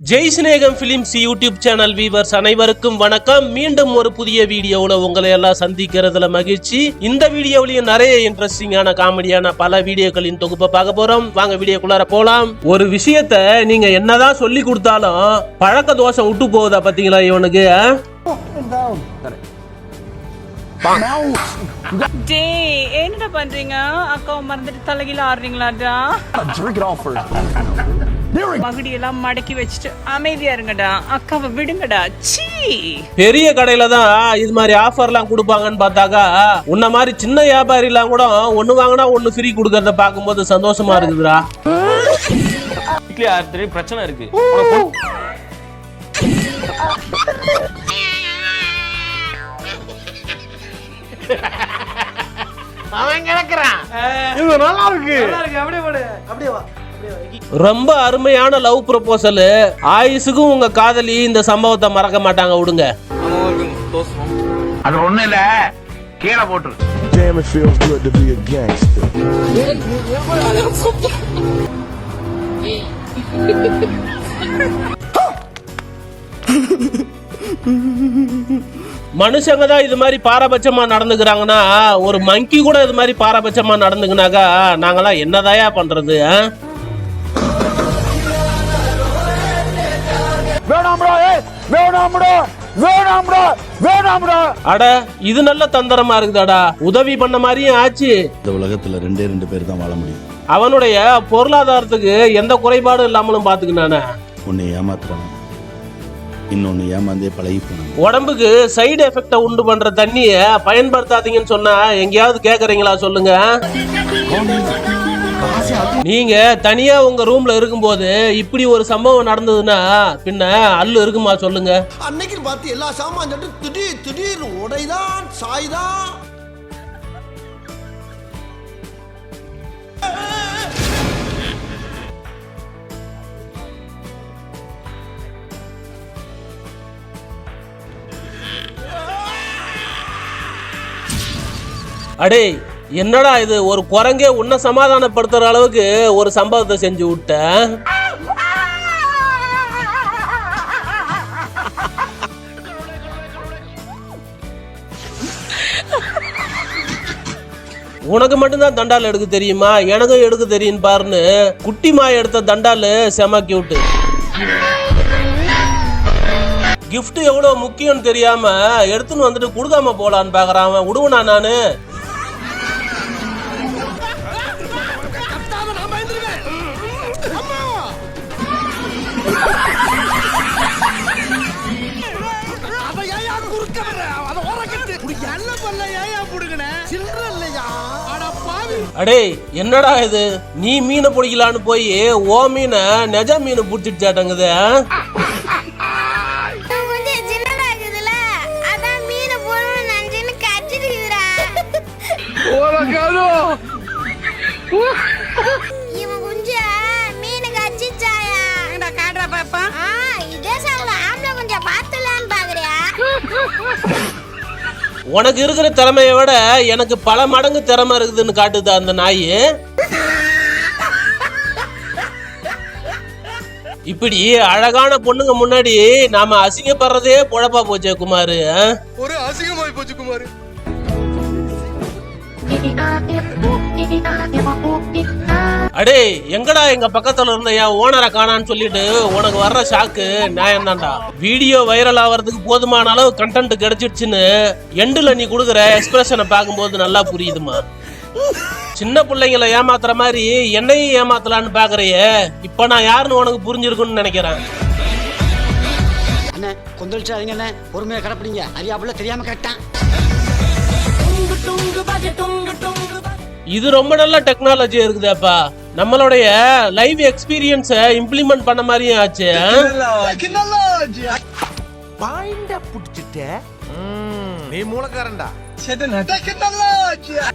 ஜெய் சிநேகம் films YouTube channel viewers அனைவருக்கும் வணக்கம். மீண்டும் ஒரு புதிய வீடியோவில் உங்களை எல்லாம் சந்திக்கிறதுல மகிழ்ச்சி. இந்த வீடியோவிலையும் நிறைய இன்ட்ரெஸ்டிங்கான காமெடியான பல வீடியோக்களின் தொகுப்பை பார்க்க போறோம். வாங்க வீடியோக்குள்ளார போலாம். ஒரு விஷயத்த நீங்க என்னதான் சொல்லி கொடுத்தாலும் பழக்க தோஷம் விட்டு போகுதா பாத்தீங்களா இவனுக்கு? டேய் என்னடா பண்றீங்க? அக்காவை மறந்துட்டு தலைகீழ ஆடுறீங்களாடா? Drink it all first. மகுடி எல்லாம் மடக்கி வச்சுட்டு அமைதியா இருங்கடா அக்காவை விடுங்கடா. சீ பெரிய கடையில தான் இது மாதிரி ஆஃபர்லாம் கொடுப்பாங்கன்னு பார்த்தாக்கா உன்ன மாதிரி சின்ன வியாபாரிலாம் கூட ஒன்னு வாங்கினா ஒன்னு ஃப்ரீ கொடுக்கறத பார்க்கும்போது சந்தோஷமா இருக்குதுடா. வீட்லயே ஆயிரத்தி பிரச்சனை இருக்கு. உனக்கு பொ- ரொம்ப அருமையான லவ் ப்ரொபோசல் ஆயுசுக்கும் உங்க காதலி இந்த சம்பவத்தை மறக்க மாட்டாங்க விடுங்க. அது ஒண்ணு இல்ல. கீழே போட்டுரு. Damn, it feels good to be a gangster. மனுஷங்க தான் இது மாதிரி பாரபட்சமா நடந்துக்கிறாங்கன்னா ஒரு மங்கி கூட இது மாதிரி பாரபட்சமா நடந்துக்கினாக்கா நாங்கெல்லாம் என்னதாயா பண்றது வேணாம்டா ஏய் வேணாம்டா வேணாம்டா வேணாம்டா. அட இது நல்ல தந்திரமா இருக்குதாடா. உதவி பண்ண மாதிரியும் ஆச்சு. இந்த உலகத்துல ரெண்டே ரெண்டு பேர் தான் வாழ முடியும். அவனுடைய பொருளாதாரத்துக்கு எந்த குறைபாடும் இல்லாமலும் பாத்துக்கினானே ஒன்னு ஏமாத்துறாங்க இன்னொன்னு ஏமாந்தே பழகி போனாங்க உடம்புக்கு சைடு எஃபெக்ட உண்டு பண்ற தண்ணிய பயன்படுத்தாதீங்கன்னு சொன்னா எங்கேயாவது கேக்குறீங்களா சொல்லுங்க? நீங்க தனியா உங்க ரூம்ல இருக்கும்போது இப்படி ஒரு சம்பவம் நடந்ததுன்னா பின்ன அல்லு இருக்குமா சொல்லுங்க. அன்னைக்கு பார்த்து எல்லா சாமான் திடீர் திடீர் உடைதான் சாய்தான். அடே என்னடா இது ஒரு குரங்கே உன்னை சமாதானப்படுத்துற அளவுக்கு ஒரு சம்பவத்தை செஞ்சு விட்ட? உனக்கு மட்டும்தான் தண்டால் எடுக்க தெரியுமா? எனக்கும் எடுக்க தெரியும் பாருன்னு குட்டிமா எடுத்த தண்டால் செம கியூட்டு கிஃப்ட் எவ்வளோ முக்கியம்னு தெரியாம எடுத்துன்னு வந்துட்டு கொடுக்காம போலான்னு பாக்குறான் விடுவனா நானு? அட என்னடா இது? நீ மீனை பிடிக்கலான்னு போய் ஓ மீனை நெஜ மீன் சின்னதா இருக்குதுல உனக்கு இருக்கிற திறமைய விட எனக்கு பல மடங்கு திறமை இருக்குதுன்னு காட்டுது அந்த நாய். இப்படி அழகான பொண்ணுங்க முன்னாடி நாம அசிங்கப்படுறதே பொழப்பா போச்சே குமாரு? ஒரு அசிங்கமாய் போச்சு குமார். அடே எங்கடா எங்க பக்கத்துல இருந்த என் ஓனரை காணான்னு சொல்லிட்டு உனக்கு வர்ற ஷாக்கு நியாயம் தான்டா வீடியோ வைரல் ஆகிறதுக்கு போதுமான அளவு கண்டென்ட் கிடைச்சிடுச்சுன்னு எண்டுல நீ கொடுக்குற எக்ஸ்பிரஷனை பார்க்கும்போது நல்லா புரியுதுமா. சின்ன பிள்ளைங்களை ஏமாத்துற மாதிரி என்னையும் ஏமாத்தலான்னு பாக்குறியே இப்ப நான் யாருன்னு உனக்கு புரிஞ்சிருக்குன்னு நினைக்கிறேன். அண்ணே கொந்தளிச்சாதீங்க அண்ணே. பொறுமையா கிடப்பிடிங்க. அறியாப்புல தெரியாம கேட்டான். இது ரொம்ப நல்ல டெக்னாலஜி இருக்குதேப்பா. நம்மளுடைய லைவ் எக்ஸ்பீரியன்ஸை இம்ப்ளிமெண்ட் பண்ண மாதிரியும் ஆச்சு ஆ? பாயிண்ட புடிச்சிட்ட? நீ மூலக்காரன்டா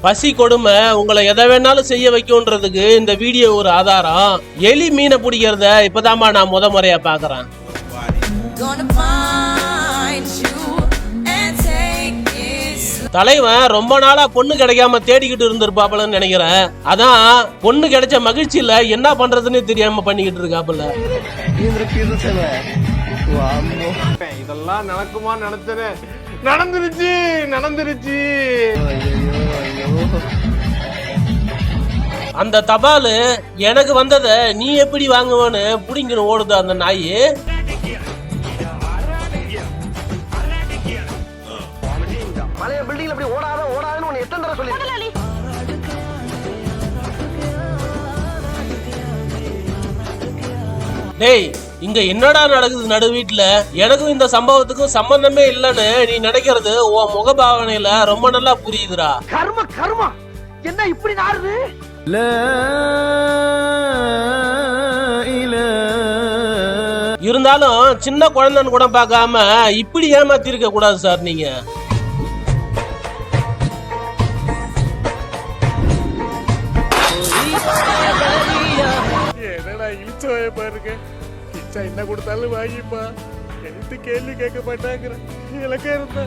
பசி கொடுமை உங்களை எதை வேணாலும் செய்ய வைக்கும்ன்றதுக்கு இந்த வீடியோ ஒரு ஆதாரம். எலி மீனை பிடிக்கிறத இப்பதாம்மா நான் முத முறையா பாக்குறேன் தலைவன் ரொம்ப நாளா பொண்ணு கிடைக்காம தேடிக்கிட்டு இருந்திருப்பாப்புலன்னு நினைக்கிறேன். அதான் பொண்ணு கிடைச்ச மகிழ்ச்சியில என்ன பண்றதுன்னு தெரியாம பண்ணிக்கிட்டு இருக்காப்புல. இதெல்லாம் நடக்குமா நினைச்சேன். நடந்துருச்சு நடந்துருச்சு. அந்த தபாலு எனக்கு வந்ததை நீ எப்படி வாங்குவன்னு புடிங்கன்னு ஓடுது அந்த நாய். டேய் இங்க என்னடா நடக்குது நடு வீட்டுல எனக்கும் இந்த சம்பவத்துக்கும் சம்பந்தமே இல்லைன்னு நீ நினைக்கிறது உன் முகபாவனையில ரொம்ப நல்லா புரியுதுடா. கர்ம கர்மா. என்ன இப்படி நாறுது? இருந்தாலும் சின்ன குழந்தைன்னு கூட பார்க்காம இப்படி ஏமாத்தி இருக்க கூடாது சார் நீங்க. என்ன கொடுத்தாலும் வாங்கிப்பா. எடுத்து கேள்வி கேட்க மாட்டாங்கிற. இலக்கா இருந்தா.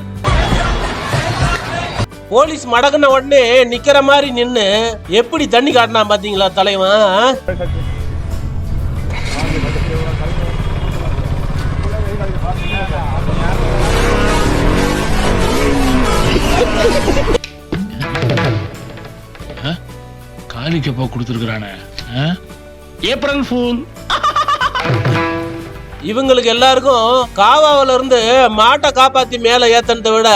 போலீஸ் மடக்குன உடனே நிக்கிற மாதிரி நின்னு எப்படி தண்ணி காட்டினா பாத்தீங்களா தலைவன்? காலிக்கப்பா கொடுத்துருக்குறானே ஏப்ரல் ஃபூல் இவங்களுக்கு எல்லாருக்கும் காவாவில இருந்து மாட்டை காப்பாத்தி மேல ஏத்தனதை விட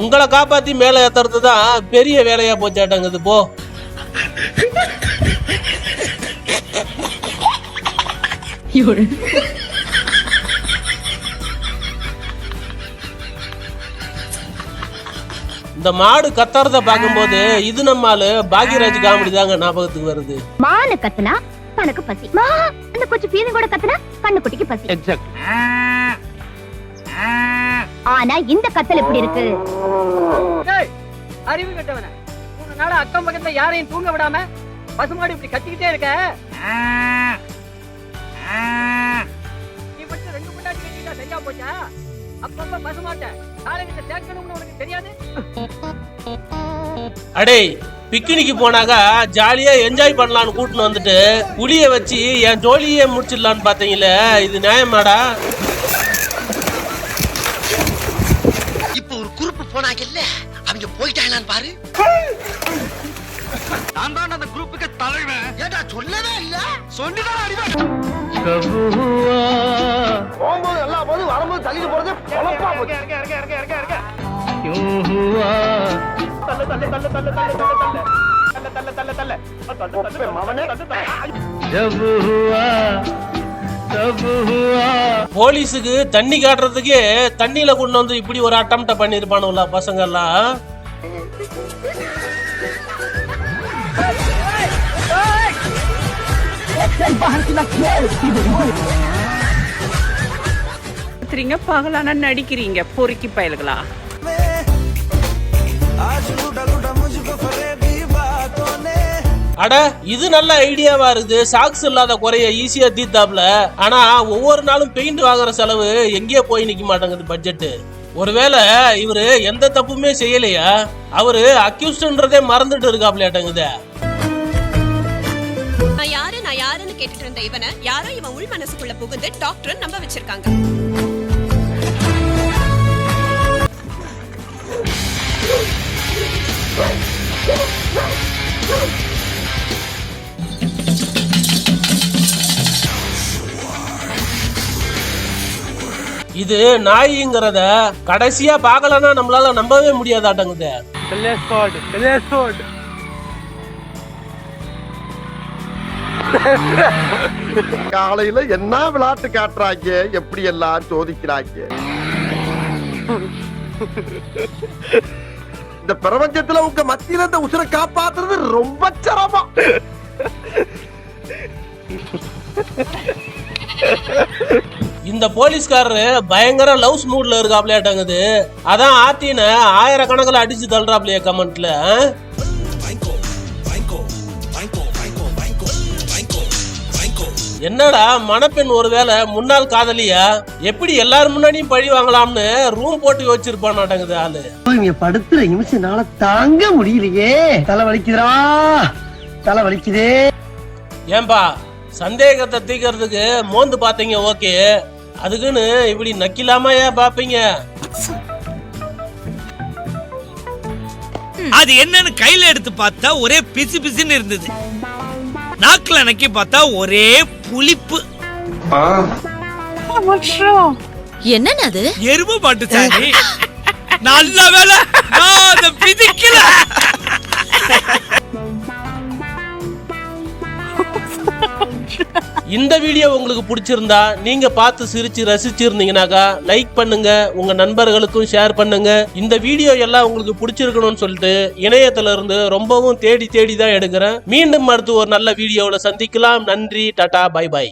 உங்களை காப்பாத்தி மேல ஏத்துறது தான் பெரிய வேலையா போச்சாட்டங்குது போ. இந்த மாடு கத்துறத பார்க்கும்போது இது நம்மால பாக்யராஜ் காமெடி தாங்க ஞாபகத்துக்கு வருது. மானு கத்துனா தனக்கு பசி. மா அந்த கொஞ்சம் பீதம் கூட கத்துனா கண்ணு குட்டிக்கு பசி ஆனா இந்த கத்தல் எப்படி இருக்கு? அறிவு கட்டவன. மூணு நாள் அக்கம் பக்கத்துல யாரையும் தூங்க விடாம பசுமாடு இப்படி கத்திக்கிட்டே இருக்க? நீ மட்டும் ரெண்டு முன்னாடி கட்டிட்டா சரியா போச்சா? அப்பப்ப பசுமாட்ட காலையில சேர்க்கணும்னு உனக்கு தெரியாது? அடே பிக்னிக்கு போனாக்கா ஜாலியா என்ஜாய் பண்ணலாம்னு கூட்டின்னு வந்துட்டு புளிய வச்சு என் ஜோலியே முடிச்சிடலான்னு பாத்தீங்களே இது நியாயமாடா? இப்ப ஒரு குரூப் போனாங்கல்ல அவங்க போயிட்டாங்களான்னு பாரு. நான் தான் அந்த குரூப்புக்கு தலைவன். ஏடா சொல்லவே இல்ல? சொல்லிதான் அடிவேன். போகும்போது எல்லா போதும் வரும்போது தள்ளிட்டு போறது பொழப்பா போச்சு. மவனே. போலீஸுக்கு தண்ணி காட்டுறதுக்கே தண்ணியில கொண்டு வந்து இப்படி ஒரு அட்டம்ப்ட பண்ணிருப்பானுங்களா பசங்க எல்லாம் கத்துறீங்க பகலான நடிக்கிறீங்க பொறுக்கி பயல்களா அட இது நல்ல ஐடியாவா இருக்கு சாக்ஸ் இல்லாத குறைய ஈஸியா தீர்த்தாப்ல. ஆனா ஒவ்வொரு நாளும் பெயிண்ட் வாங்குற செலவு எங்கேயோ போய் நிக்க மாட்டேங்குது பட்ஜெட் ஒருவேளை இவரு எந்த தப்புமே செய்யலையா? அவரு அக்யூஸ்ட்ன்றதே மறந்துட்டு இருக்காப்லையாட்டங்குதே நான் யாரு நான் யாருன்னு கேட்டுட்டு இருந்த இவனை யாரோ இவன் உள் மனசுக்குள்ள புகுந்து டாக்டர் நம்ப வச்சிருக்காங்க. இது நாய்ங்கிறத கடைசியா பார்க்கலன்னா நம்மளால நம்பவே முடியாதாட்டங்குதே. காலையில என்ன விளையாட்டு காட்டுறாங்க? எப்படி எல்லாம் சோதிக்கிறாங்க? இந்த பிரபஞ்சத்துல உங்க மத்தியில இந்த உசுரை காப்பாத்துறது ரொம்ப சிரமம். இந்த போலீஸ்காரரு பயங்கர லவ்ஸ் மூட்ல இருக்காப்லையாட்டங்குது. அதான் ஆத்தின ஆயிரக்கணக்கில் அடிச்சு தள்ளுறாப்லையே கமெண்ட்ல என்னடா மணப்பெண் ஒருவேளை முன்னாள் காதலியா? எப்படி எல்லாரும் முன்னாடியும் பழி வாங்கலாம்னு ரூம் போட்டு வச்சிருப்பானாட்டங்குது ஆளு. இங்க படுத்துற நிமிஷம்னால தாங்க முடியலையே. தலை வலிக்குதுடா. தலை வலிக்குதே. ஏன்பா சந்தேகத்தை தீக்கிறதுக்கு மோந்து பாத்தீங்க ஓகே. அதுக்குன்னு இப்படி நக்கிலாமா ஏன் பாப்பீங்க? அது என்னன்னு கையில எடுத்து பார்த்தா ஒரே பிசு பிசுன்னு இருந்தது. நாக்குல நக்கி பார்த்தா ஒரே புளிப்பு. என்னன்னு அது? எருமை மாட்டு சாணி நல்ல வேலை நான் அதை பிதிக்கல. இந்த வீடியோ உங்களுக்கு பிடிச்சிருந்தா நீங்க பார்த்து சிரிச்சு ரசிச்சிருந்தீங்கனாக்கா லைக் பண்ணுங்க உங்க நண்பர்களுக்கும் ஷேர் பண்ணுங்க. இந்த வீடியோ எல்லாம் உங்களுக்கு பிடிச்சிருக்கணும்னு சொல்லிட்டு இணையத்துல இருந்து ரொம்பவும் தேடி தேடி தான் எடுக்கிறேன். மீண்டும் அடுத்து ஒரு நல்ல வீடியோவில் சந்திக்கலாம். நன்றி டாடா பை பை